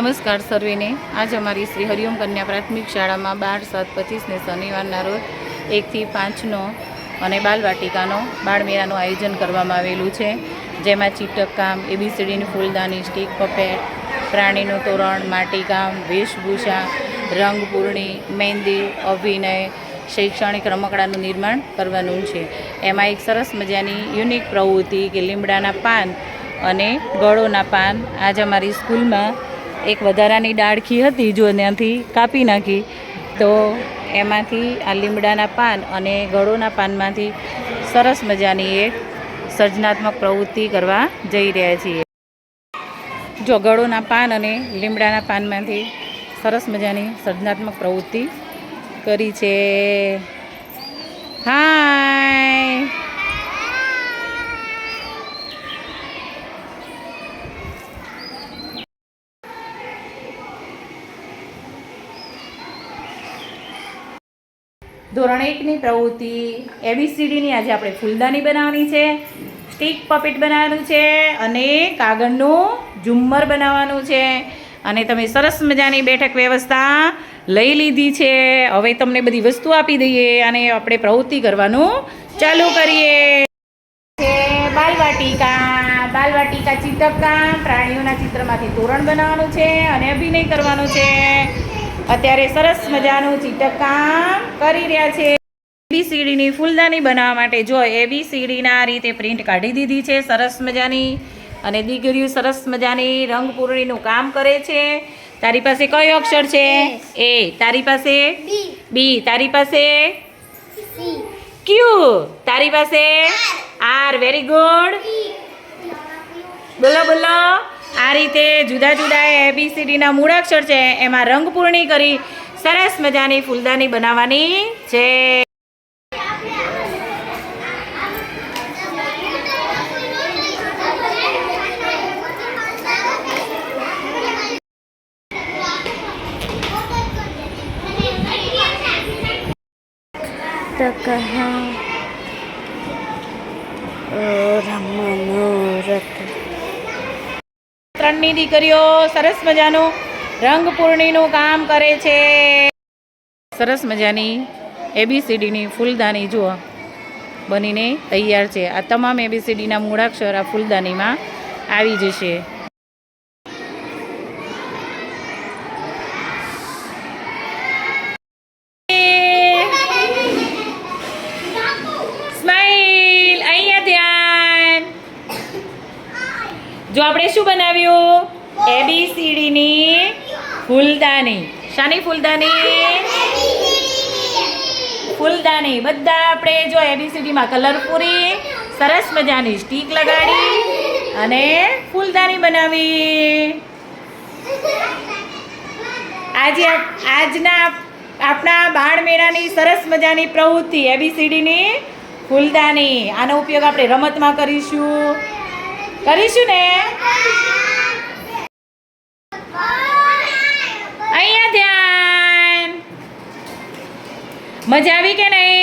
નમસ્કાર સર્વેને. આજ અમારી શ્રી હરિઓમ કન્યા પ્રાથમિક શાળામાં બાર, સાત પચીસને શનિવારના રોજ એકથી પાંચનો અને બાલવાટિકાનો બાળમેળાનું આયોજન કરવામાં આવેલું છે. જેમાં ચીટકકામ એબીસીડીની ફૂલદાની સ્ટીક પપેટ પ્રાણીનું તોરણ, માટીકામ, વેશભૂષા રંગપૂર્ણી મહેંદી, અભિનય, શૈક્ષણિક રમકડાનું નિર્માણ કરવાનું છે. એમાં એક સરસ મજાની યુનિક પ્રવૃત્તિ કે લીમડાના પાન અને ગળોના પાન આજ અમારી સ્કૂલમાં એક વધારાની ડાળખી હતી જો ત્યાંથી કાપી નાખી, તો એમાંથી આ લીમડાના પાન અને ગળોના પાનમાંથી સરસ મજાની એક સર્જનાત્મક પ્રવૃત્તિ કરવા જઈ રહ્યા છીએ. જો ગળોના પાન અને લીમડાના પાનમાંથી સરસ મજાની સર્જનાત્મક પ્રવૃત્તિ કરી છે. હાય ધોરણ એકની પ્રવૃત્તિ એબીસીડીની આજે આપણે ફૂલદાની બનાવવાની છે સ્ટીક પપેટ બનાવવાનું છે અને કાગળનું ઝુમ્મર બનાવવાનું છે. અને તમે સરસ મજાની બેઠક વ્યવસ્થા લઈ લીધી છે. હવે તમને બધી વસ્તુ આપી દઈએ અને આપણે પ્રવૃત્તિ કરવાનું ચાલુ કરીએ. બાલવાટિકા. બાલવાટિકા ચિત્રકામ, પ્રાણીઓના ચિત્રમાંથી તોરણ બનાવવાનું છે અને અભિનય કરવાનો છે. અત્યારે સરસ મજાનું ચિત્રકામ કરી રહ્યા છે. એબીસીડીની ફૂલદાની બનાવવા માટે જો એબીસીડીના રીતે પ્રિન્ટ કાઢી દીધી છે સરસ મજાની અને દીકરીઓ સરસ મજાની રંગપૂરણીનું કામ કરે છે. તારી પાસે કયો અક્ષર છે? એ તારી પાસે? બી તારી પાસે? ક્યુ તારી પાસે? આર વેરી ગુડ બોલો બોલો. આ રીતે જુદા જુદા એબીસીડીના મૂળાક્ષર છે, એમાં રંગપૂર્ણી કરી સરસ મજાની ફૂલદાની બનાવવાની છે. તો કહા રમવાનો ત્રણની દીકરીઓ, સરસ મજાનું રંગપૂર્ણીનું કામ કરે છે. સરસ મજાની એબીસીડીની ફૂલદાની જુઓ, બનીને તૈયાર છે. આ તમામ એબીસીડીના મૂળાક્ષર આ ફૂલદાનીમાં આવી જશે. જો આપણે શું બનાવ્યું? એબીસીડીની ફૂલદાની. શાની ફૂલદાની? ફૂલદાની. બધા આપણે જો એબીસીડીમાં કલર પૂરી સરસ મજાની સ્ટીક લગાડી અને ફૂલદાની બનાવી. આજે આજના આપણા બાળમેળાની સરસ મજાની પ્રવૃત્તિ એબીસીડીની ફૂલદાની. આનો ઉપયોગ આપણે રમતમાં કરીશું. કરીશું ને? અહીંયા ધ્યાન. મજા આવી કે નહીં?